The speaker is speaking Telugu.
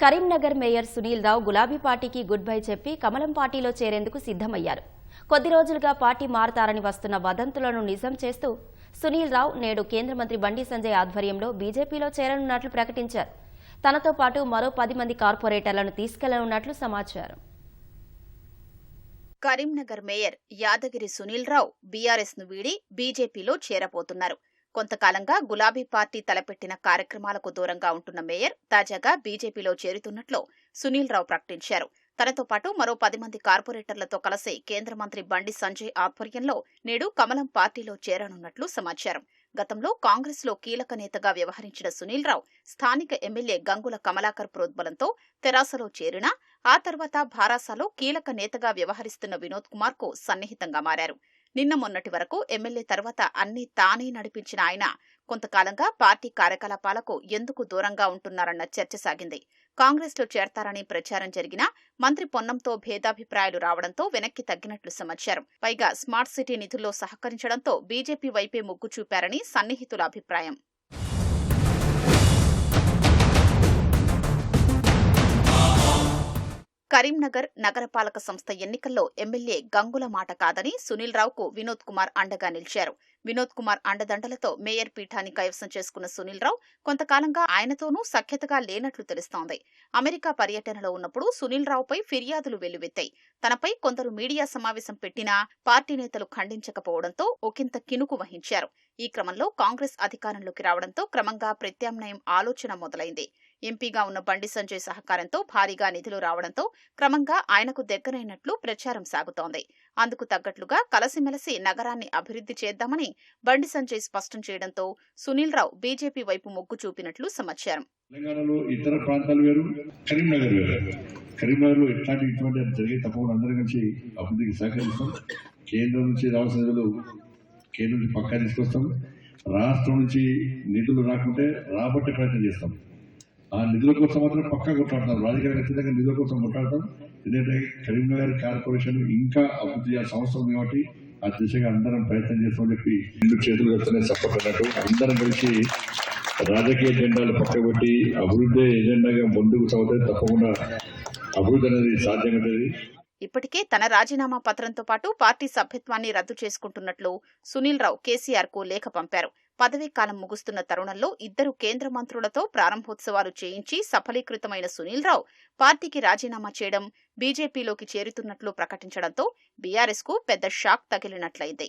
కరీంనగర్ మేయర్ సునీల్ రావు గులాబీ పార్టీకి గుడ్ బై చెప్పి కమలం పార్టీలో చేరేందుకు సిద్ధమయ్యారు. కొద్ది రోజులుగా పార్టీ మారతారని వస్తున్న వదంతులను నిజం చేస్తూ సునీల్ రావు నేడు కేంద్ర మంత్రి బండి సంజయ్ ఆధ్వర్యంలో బీజేపీలో చేరనున్నట్లు ప్రకటించారు. తనతో పాటు మరో పది మంది కార్పొరేటర్లను తీసుకెళ్ళనున్నట్లు సమాచారం. కరీంనగర్ మేయర్ యాదగిరి సునీల్ రావు బీఆర్ఎస్ను వీడి బీజేపీలో చేరబోతున్నారు. కొంతకాలంగా గులాబీ పార్టీ తలపెట్టిన కార్యక్రమాలకు దూరంగా ఉంటున్న మేయర్ తాజాగా బీజేపీలో చేరుతున్నట్లు సునీల్ రావు ప్రకటించారు. తనతో పాటు మరో పది మంది కార్పొరేటర్లతో కలిసి కేంద్ర మంత్రి బండి సంజయ్ ఆధ్వర్యంలో నేడు కమలం పార్టీలో చేరనున్నట్లు సమాచారం. గతంలో కాంగ్రెస్లో కీలక నేతగా వ్యవహరించిన సునీల్ రావు స్థానిక ఎమ్మెల్యే గంగుల కమలాకర్ ప్రోద్బలంతో తెరాసలో చేరినా ఆ తర్వాత భారాసాలో కీలక నేతగా వ్యవహరిస్తున్న వినోద్ కుమార్కు సన్నిహితంగా మారారు. నిన్న మొన్నటి వరకు ఎమ్మెల్యే తర్వాత అన్ని తానే నడిపించిన ఆయన. కొంతకాలంగా పార్టీ కార్యకలాపాలకు ఎందుకు దూరంగా ఉంటున్నారన్న చర్చ సాగింది. కాంగ్రెస్లో చేరతారని ప్రచారం జరిగినా మంత్రి పొన్నంతో భేదాభిప్రాయాలు రావడంతో వెనక్కి తగ్గినట్లు సమాచారం. పైగా స్మార్ట్ సిటీ నిధుల్లో సహకరించడంతో బీజేపీ వైపే మొగ్గు చూపారని సన్నిహితుల అభిప్రాయం. కరీంనగర్ నగరపాలక సంస్థ ఎన్నికల్లో ఎమ్మెల్యే గంగుల మాట కాదని సునీల్ రావుకు వినోద్ కుమార్ అండగా నిలిచారు. వినోద్ కుమార్ అండదండలతో మేయర్ పీఠాన్ని కైవసం చేసుకున్న సునీల్ రావు కొంతకాలంగా ఆయనతోనూ సఖ్యతగా లేనట్లు తెలుస్తోంది. అమెరికా పర్యటనలో ఉన్నప్పుడు సునీల్ రావుపై ఫిర్యాదులు వెల్లువెత్తాయి. తనపై కొందరు మీడియా సమావేశం పెట్టినా పార్టీ నేతలు ఖండించకపోవడంతో ఒకంత కినుకు వహించారు. ఈ క్రమంలో కాంగ్రెస్ అధికారంలోకి రావడంతో క్రమంగా ప్రత్యామ్నాయం ఆలోచన మొదలైంది. ఎంపీగా ఉన్న బండి సంజయ్ సహకారంతో భారీగా నిధులు రావడంతో క్రమంగా ఆయనకు దగ్గరైనట్లు ప్రచారం సాగుతోంది. అందుకు తగ్గట్లుగా కలసిమెలసి నగరాన్ని అభివృద్ధి చేద్దామని బండి సంజయ్ స్పష్టం చేయడంతో సునీల్ రావు బీజేపీ వైపు మొగ్గు చూపినట్లు సమాచారం. తెలంగాణలో ఇతర ప్రాంతాలు వేరు కరీంనగర్ వేరు. కరీంనగర్లో ఎట్లాంటి ఇటువంటి జరిగే తప్పకుండా అందరం కలిసి అభివృద్ధికి సహకరిస్తాం. కేంద్రం నుంచి రావాల్సిన నిధులు కేంద్రం నుంచి పక్కా తీసుకొస్తాం. రాష్ట్రం నుంచి నిధులు రాకుంటే రాబట్టే ప్రయత్నం చేస్తాం. ఆ నిధుల కోసం మాత్రం పక్కా కొట్లాడతారు. రాజకీయ ఖచ్చితంగా నిధుల కోసం కొట్లాడతాం ఎందుకంటే కరీంనగర్ కార్పొరేషన్ ఇంకా అభివృద్ధి చేయాల్సిన అవసరం ఉంది కాబట్టి ఆ దిశగా అందరం ప్రయత్నం చేస్తామని చెప్పి రెండు చేతులు వస్తేనే సపోర్ట్ అందరం కలిసి రాజకీయ ఎజెండాలు పక్కబెట్టి అభివృద్ధి ఎజెండాగా ముందుకు సాగుతుంది తప్పకుండా అభివృద్ధి అనేది సాధ్యమవుతుంది. ఇప్పటికే తన రాజీనామా పత్రంతో పాటు పార్టీ సభ్యత్వాన్ని రద్దు చేసుకుంటున్నట్లు సునీల్ రావు కేసీఆర్కు లేఖ పంపారు. పదవీ కాలం ముగుస్తున్న తరుణంలో ఇద్దరు కేంద్ర మంత్రులతో ప్రారంభోత్సవాలు చేయించి సఫలీకృతమైన సునీల్ రావు పార్టీకి రాజీనామా చేయడం బీజేపీలోకి చేరుతున్నట్లు ప్రకటించడంతో బీఆర్ఎస్కు పెద్ద షాక్ తగిలినట్లయింది.